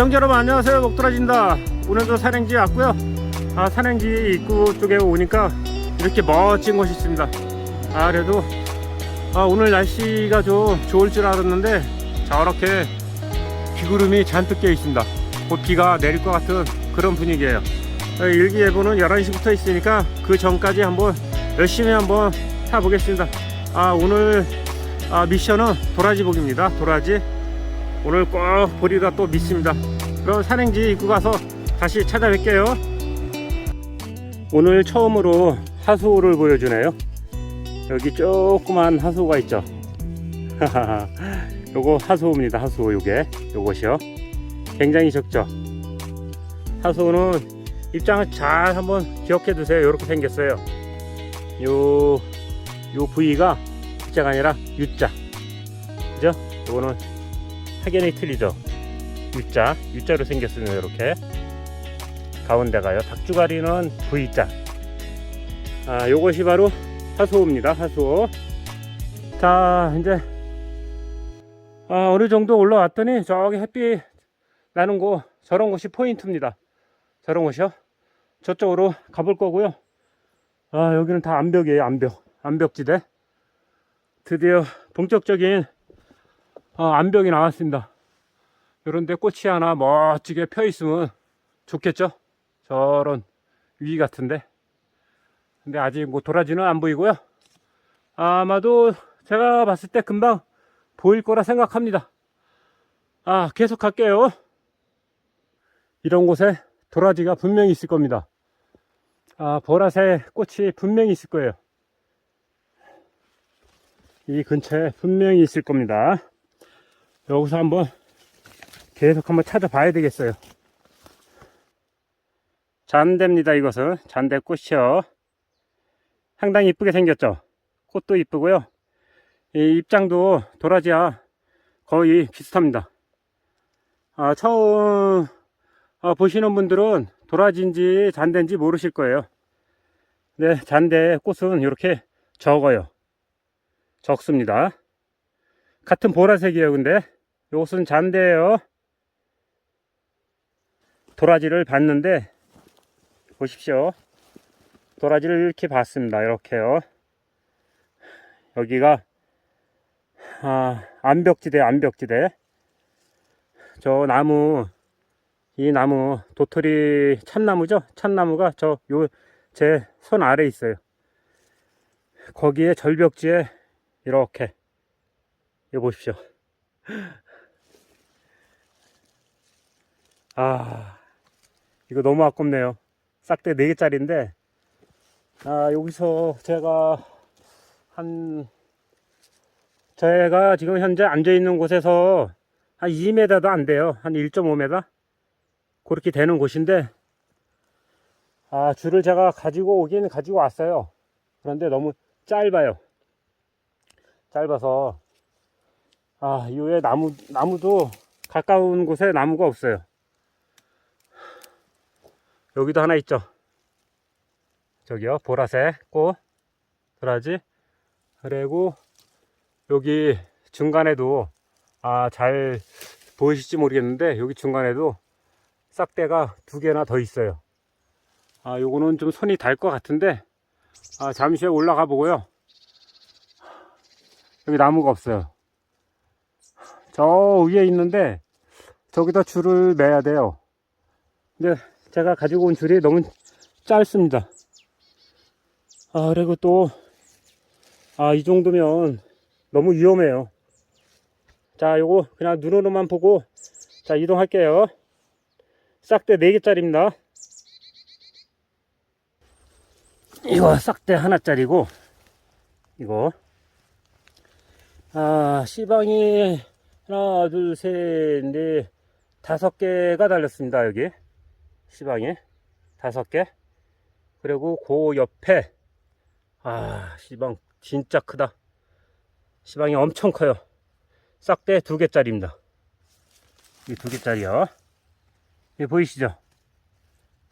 시청자 여러분 안녕하세요. 목도라지입니다. 오늘도 산행지 왔고요. 아 산행지 입구 쪽에 오니까 이렇게 멋진 곳이 있습니다. 아 그래도 아, 오늘 날씨가 좀 좋을 줄 알았는데 저렇게 비구름이 잔뜩 껴 있습니다. 곧 비가 내릴 것 같은 그런 분위기예요. 아, 일기예보는 11시부터 있으니까 그 전까지 한번 열심히 한번 타보겠습니다. 아 오늘 아, 미션은 도라지 보기입니다. 도라지 오늘 꼭 보리라 또 믿습니다. 그럼 산행지 입구 가서 다시 찾아뵐게요. 오늘 처음으로 하수호를 보여주네요. 여기 조그만 하수호가 있죠. 요거 하수호입니다. 하수호 요게 요것이요. 굉장히 적죠. 하수호는 입장을 잘 한번 기억해 두세요. 이렇게 생겼어요. 요, 요 부위가 X자가 아니라 U자. 그죠? 요거는 확연히 틀리죠. U자 U자로 생겼습니다 이렇게 가운데가요. 닭주가리는 V자. 아 요것이 바로 하수호입니다. 하수호 자 이제 아, 어느 정도 올라왔더니 저기 햇빛 나는 곳 저런 곳이 포인트입니다. 저런 곳이요. 저쪽으로 가볼 거고요. 아 여기는 다 암벽이에요 암벽. 암벽지대. 드디어 본격적인 어, 암벽이 나왔습니다. 이런데 꽃이 하나 멋지게 펴 있으면 좋겠죠? 저런 위 같은데. 근데 아직 뭐 도라지는 안 보이고요. 아마도 제가 봤을 때 금방 보일 거라 생각합니다. 아, 계속 갈게요. 이런 곳에 도라지가 분명히 있을 겁니다. 아, 보라색 꽃이 분명히 있을 거예요. 이 근처에 분명히 있을 겁니다. 여기서 한번 계속 한번 찾아봐야 되겠어요. 잔대입니다. 이것은 잔대꽃이요. 상당히 이쁘게 생겼죠. 꽃도 이쁘고요. 이 입장도 도라지와 거의 비슷합니다. 아, 처음 아, 보시는 분들은 도라지인지 잔대인지 모르실 거예요. 네, 잔대 꽃은 이렇게 적어요. 적습니다. 같은 보라색이에요, 근데. 요것은 잔대예요. 도라지를 봤는데 보십시오. 도라지를 이렇게 봤습니다. 이렇게요. 여기가 아, 암벽지대, 암벽지대. 저 나무 이 나무 도토리 참나무죠? 참나무가 저 요 제 손 아래 있어요. 거기에 절벽지에 이렇게 이거 보십시오. 아, 이거 너무 아깝네요. 싹대 4개짜리인데, 아, 여기서 제가 한, 제가 지금 현재 앉아있는 곳에서 한 2m도 안 돼요. 한 1.5m? 그렇게 되는 곳인데, 아, 줄을 제가 가지고 오기는 가지고 왔어요. 그런데 너무 짧아요. 짧아서, 아, 이후에 나무, 나무도 가까운 곳에 나무가 없어요. 여기도 하나 있죠. 저기요, 보라색 꽃, 도라지. 그리고 여기 중간에도, 아, 잘 보이실지 모르겠는데, 여기 중간에도 싹대가 두 개나 더 있어요. 아, 요거는 좀 손이 달 것 같은데, 아, 잠시 후에 올라가 보고요. 여기 나무가 없어요. 저 위에 있는데 저기다 줄을 매야 돼요. 근데 제가 가지고 온 줄이 너무 짧습니다. 아, 그리고 또, 아, 이 정도면 너무 위험해요. 자, 요거 그냥 눈으로만 보고, 자, 이동할게요. 싹대 4개짜리입니다. 이거 싹대 하나짜리고, 이거. 아, 시방이 하나, 둘, 셋, 넷, 다섯 개가 달렸습니다, 여기. 시방에. 다섯 개. 그리고 그 옆에, 아, 시방 진짜 크다. 시방이 엄청 커요. 싹대 두 개짜리입니다. 이 두 개짜리요. 이 보이시죠?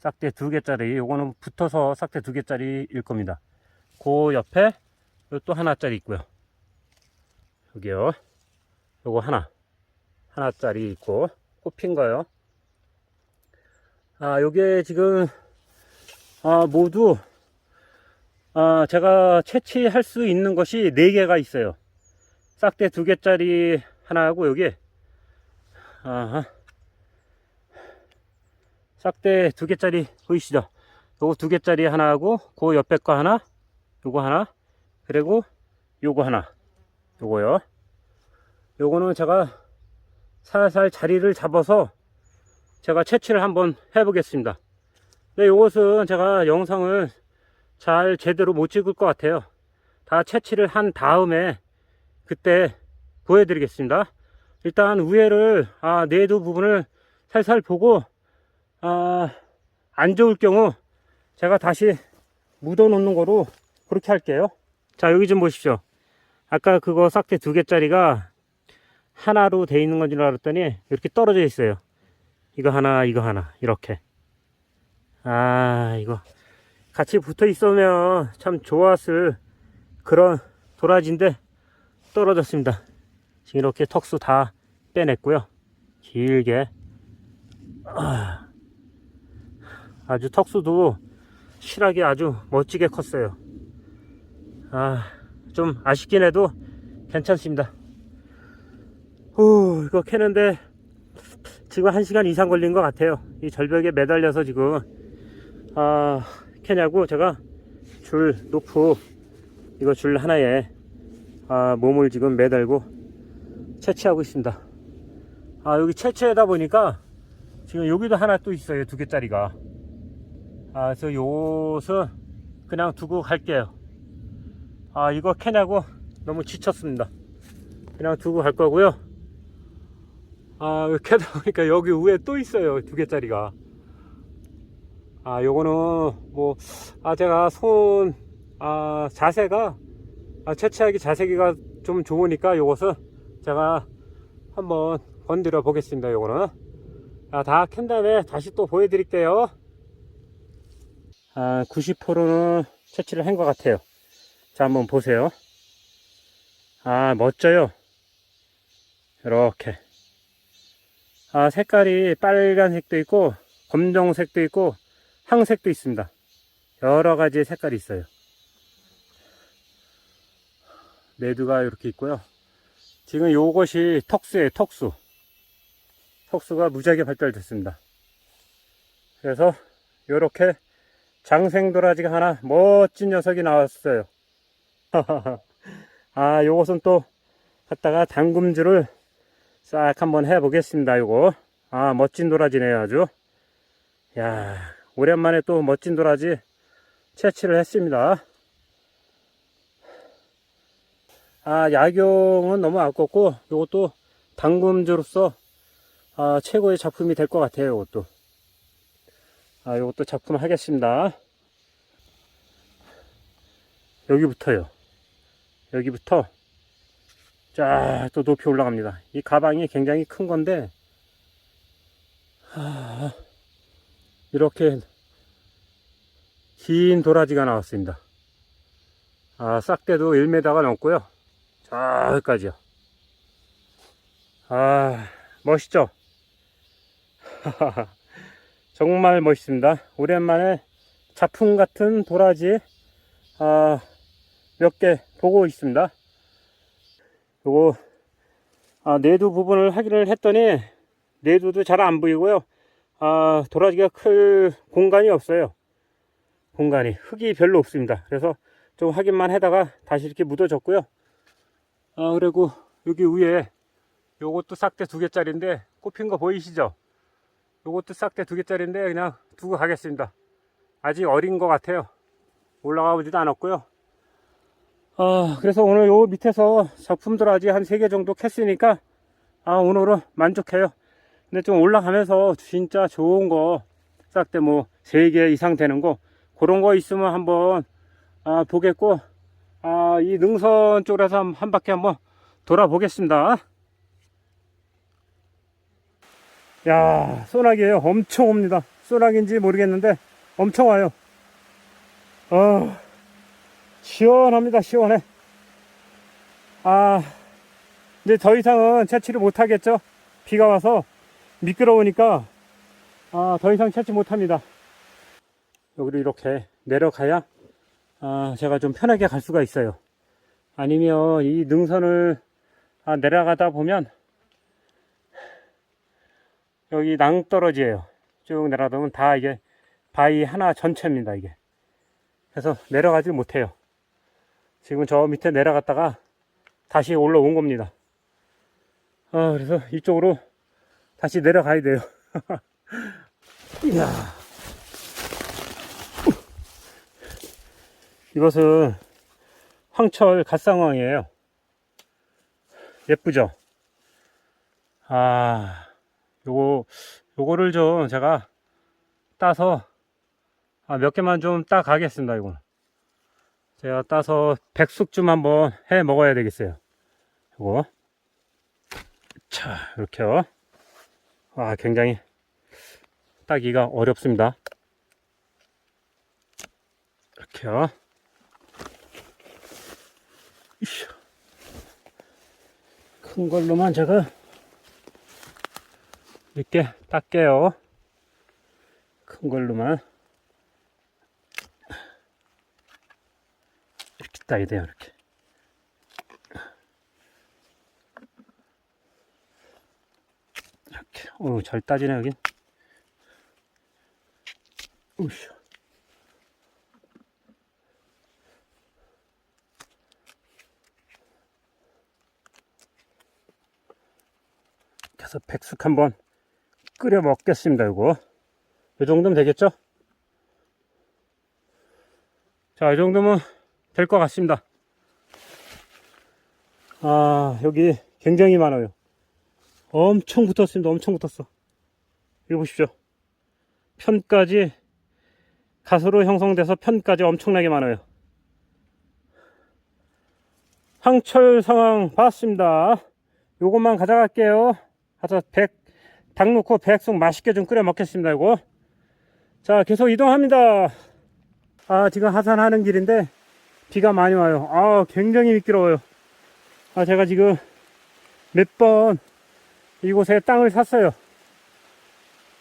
싹대 두 개짜리. 요거는 붙어서 싹대 두 개짜리일 겁니다. 그 옆에 또 하나짜리 있고요. 여기요. 요거 하나. 하나짜리 있고, 꽃핀 거요. 아, 요게 지금, 아, 모두, 아, 제가 채취할 수 있는 것이 4개가 있어요. 싹대 2개짜리 하나하고 여기, 아하. 싹대 2개짜리 보이시죠? 요거 2개짜리 하나하고, 그 옆에 거 하나, 요거 하나, 그리고 요거 하나, 요거요. 요거는 제가 살살 자리를 잡아서 제가 채취를 한번 해보겠습니다. 근데 이것은 제가 영상을 잘 제대로 못 찍을 것 같아요. 다 채취를 한 다음에 그때 보여드리겠습니다. 일단 위에를 아, 내두 부분을 살살 보고 아, 안 좋을 경우 제가 다시 묻어 놓는 거로 그렇게 할게요. 자 여기 좀 보십시오. 아까 그거 싹대 두 개짜리가 하나로 돼 있는 건줄 알았더니 이렇게 떨어져 있어요. 이거 하나, 이거 하나, 이렇게. 아, 이거. 같이 붙어 있으면 참 좋았을 그런 도라지인데 떨어졌습니다. 지금 이렇게 턱수 다 빼냈고요. 길게. 아, 아주 턱수도 실하게 아주 멋지게 컸어요. 아, 좀 아쉽긴 해도 괜찮습니다. 후, 이거 캐는데 지금 한 시간 이상 걸린 것 같아요. 이 절벽에 매달려서 지금 아 캐냐고 제가 줄 노프 이거 줄 하나에 아, 몸을 지금 매달고 채취하고 있습니다. 아 여기 채취하다 보니까 지금 여기도 하나 또 있어요 두 개짜리가. 아 그래서 요것은 그냥 두고 갈게요. 아 이거 캐냐고 너무 지쳤습니다. 그냥 두고 갈 거고요. 아, 캐다 보니까 여기 위에 또 있어요. 두 개짜리가. 아, 요거는 뭐, 아, 제가 손, 아, 자세가, 아, 채취하기 자세기가 좀 좋으니까 요것은 제가 한번 건드려 보겠습니다. 요거는. 아, 다캔 다음에 다시 또 보여드릴게요. 아, 90%는 채취를 한 것 같아요. 자, 한번 보세요. 아, 멋져요. 이렇게. 아, 색깔이 빨간색도 있고, 검정색도 있고, 황색도 있습니다. 여러 가지의 색깔이 있어요. 매두가 이렇게 있고요. 지금 요것이 턱수예요, 턱수. 턱수가 무지하게 발달됐습니다. 그래서 요렇게 장생도라지가 하나 멋진 녀석이 나왔어요. 아, 요것은 또 갖다가 담금질을 싹 한번 해보겠습니다. 요거. 아, 멋진 도라지네요, 아주. 야 오랜만에 또 멋진 도라지 채취를 했습니다. 아, 야경은 너무 아깝고, 요것도 당금주로서 아, 최고의 작품이 될 것 같아요, 요것도. 아, 요것도 작품 하겠습니다. 여기부터요. 여기부터 쫙또 높이 올라갑니다. 이 가방이 굉장히 큰 건데, 하, 이렇게 긴 도라지가 나왔습니다. 아, 싹대도 1m가 넘고요. 저기까지요. 아, 멋있죠? 정말 멋있습니다. 오랜만에 작품 같은 도라지 아, 몇 개 보고 있습니다. 요거 아, 내두 부분을 확인을 했더니 내두도 잘 안 보이고요. 아, 도라지가 클 공간이 없어요. 공간이 흙이 별로 없습니다. 그래서 좀 확인만 하다가 다시 이렇게 묻어졌고요. 아, 그리고 여기 위에 요것도 싹대 두 개짜리인데 꼽힌 거 보이시죠? 요것도 싹대 두 개짜리인데 그냥 두고 가겠습니다. 아직 어린 것 같아요. 올라가 보지도 않았고요. 아, 그래서 오늘 요 밑에서 작품들 아직 한세개 정도 캤으니까 아, 오늘은 만족해요. 근데 좀 올라가면서 진짜 좋은 거 싹대 뭐세개 이상 되는 거 그런 거 있으면 한번 아, 보겠고 아, 이 능선 쪽에서 한, 한 바퀴 한번 돌아보겠습니다. 야, 소나기에요. 엄청 옵니다. 소나기인지 모르겠는데 엄청 와요. 어, 시원합니다. 시원해. 아, 이제 더 이상은 채취를 못 하겠죠. 비가 와서 미끄러우니까 아, 더 이상 찾지 못합니다. 여기로 이렇게 내려가야 아, 제가 좀 편하게 갈 수가 있어요. 아니면 이 능선을 아, 내려가다 보면 여기 낭떠러지예요. 쭉 내려가다 보면 다 이게 바위 하나 전체입니다. 이게. 그래서 내려가지 못해요. 지금 저 밑에 내려갔다가 다시 올라온 겁니다. 아, 그래서 이쪽으로 다시 내려가야 돼요. 이야. 이것은 황철 갓상황이에요. 예쁘죠? 아, 요거, 요거를 좀 제가 따서 아, 몇 개만 좀 따 가겠습니다, 이거. 제가 따서 백숙 좀 한번 해 먹어야 되겠어요. 요거. 자, 이렇게요. 아, 굉장히 따기가 어렵습니다. 이렇게요. 큰 걸로만 제가 이렇게 닦게요. 큰 걸로만. 따야 돼요, 이렇게. 이렇게. 오, 잘 따지네, 여긴. 우씨. 그래서 백숙 한번 끓여 먹겠습니다, 이거. 이 정도면 되겠죠? 자, 이 정도면 될 것 같습니다. 아, 여기 굉장히 많아요. 엄청 붙었습니다. 엄청 붙었어. 이거 보십시오. 편까지 가수로 형성돼서 편까지 엄청나게 많아요. 황철 상황 봤습니다. 요것만 가져갈게요. 가서 백, 닭 넣고 백숙 맛있게 좀 끓여 먹겠습니다. 이거. 자, 계속 이동합니다. 아, 지금 하산하는 길인데 비가 많이 와요. 아, 굉장히 미끄러워요. 아, 제가 지금 몇 번 이곳에 땅을 샀어요.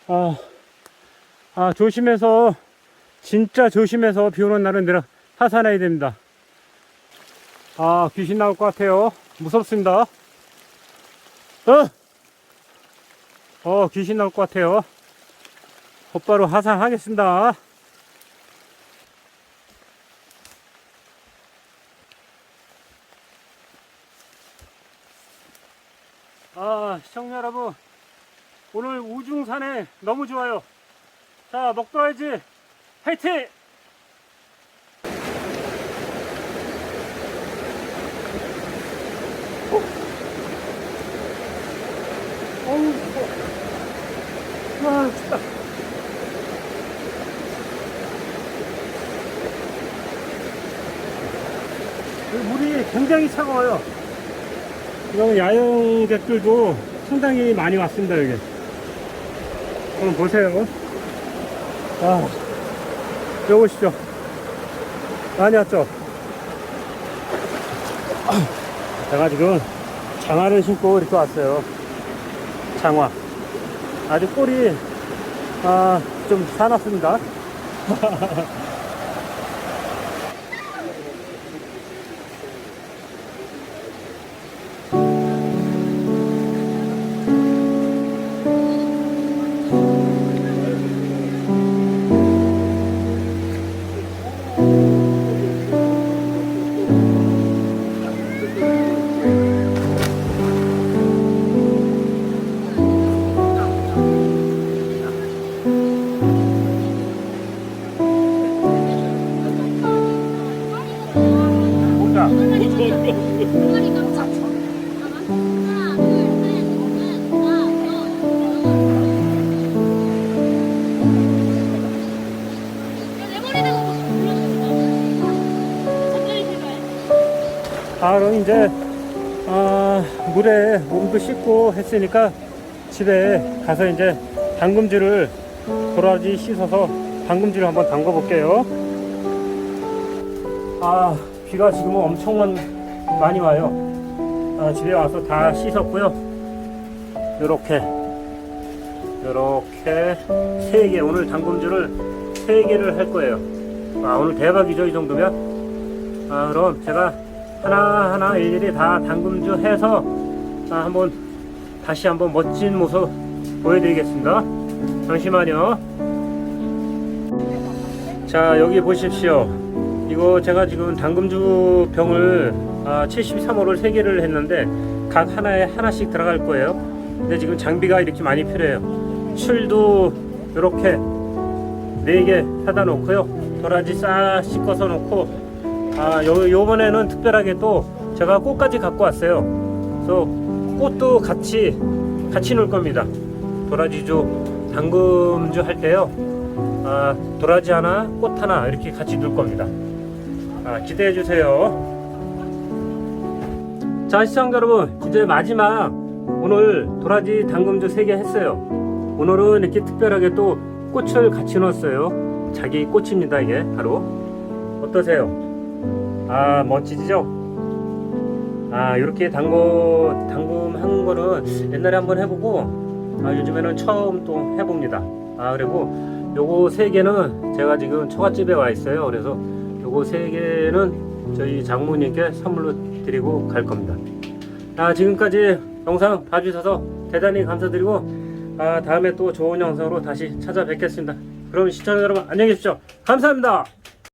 아, 아, 조심해서, 진짜 조심해서 비 오는 날은 내려 하산해야 됩니다. 아, 귀신 나올 것 같아요. 무섭습니다. 어! 어, 귀신 나올 것 같아요. 곧바로 하산하겠습니다. 아, 시청자 여러분. 오늘 우중산에 너무 좋아요. 자, 먹도야지 화이팅! 추워. 아, 물이 굉장히 차가워요. 이런 야영객들도 상당히 많이 왔습니다, 여기. 한번 보세요. 아, 여기 보시죠. 많이 왔죠? 제가 지금 장화를 신고 이렇게 왔어요. 장화. 아직 꼴이, 아, 좀 사납습니다. 그럼 이제, 아, 물에 몸도 씻고 했으니까 집에 가서 이제 담금질을 도라지 씻어서 담금질을 한번 담궈 볼게요. 아, 비가 지금은 엄청 많- 많이 와요. 아, 집에 와서 다 씻었고요. 요렇게 이렇게 세개 오늘 당금주를 세 개를 할 거예요. 아 오늘 대박이죠 이 정도면. 아 그럼 제가 하나 하나 일일이 다 당금주 해서 아, 한번 다시 한번 멋진 모습 보여드리겠습니다. 잠시만요. 자 여기 보십시오. 이거 제가 지금 당금주 병을 아, 73호를 3개를 했는데 각 하나에 하나씩 들어갈 거예요. 근데 지금 장비가 이렇게 많이 필요해요. 출도 이렇게 4개 사다 놓고요. 도라지 싹 씻어서 놓고 아, 요, 요번에는 특별하게 또 제가 꽃까지 갖고 왔어요. 그래서 꽃도 같이 같이 놓을 겁니다. 도라지주 당금주 할 때요. 아, 도라지 하나, 꽃 하나 이렇게 같이 놓을 겁니다. 아, 기대해 주세요. 자, 시청자 여러분, 이제 마지막 오늘 도라지 당금주 3개 했어요. 오늘은 이렇게 특별하게 또 꽃을 같이 넣었어요. 자기 꽃입니다, 이게 바로. 어떠세요? 아, 멋지죠? 아, 이렇게 당금, 당금한 거는 옛날에 한번 해보고, 아, 요즘에는 처음 또 해봅니다. 아, 그리고 요거 세 개는 제가 지금 처갓집에 와 있어요. 그래서 요거 세 개는 저희 장모님께 선물로 드리고 갈 겁니다. 아, 지금까지 영상 봐주셔서 대단히 감사드리고, 아, 다음에 또 좋은 영상으로 다시 찾아뵙겠습니다. 그럼 시청자 여러분 안녕히 계십시오. 감사합니다.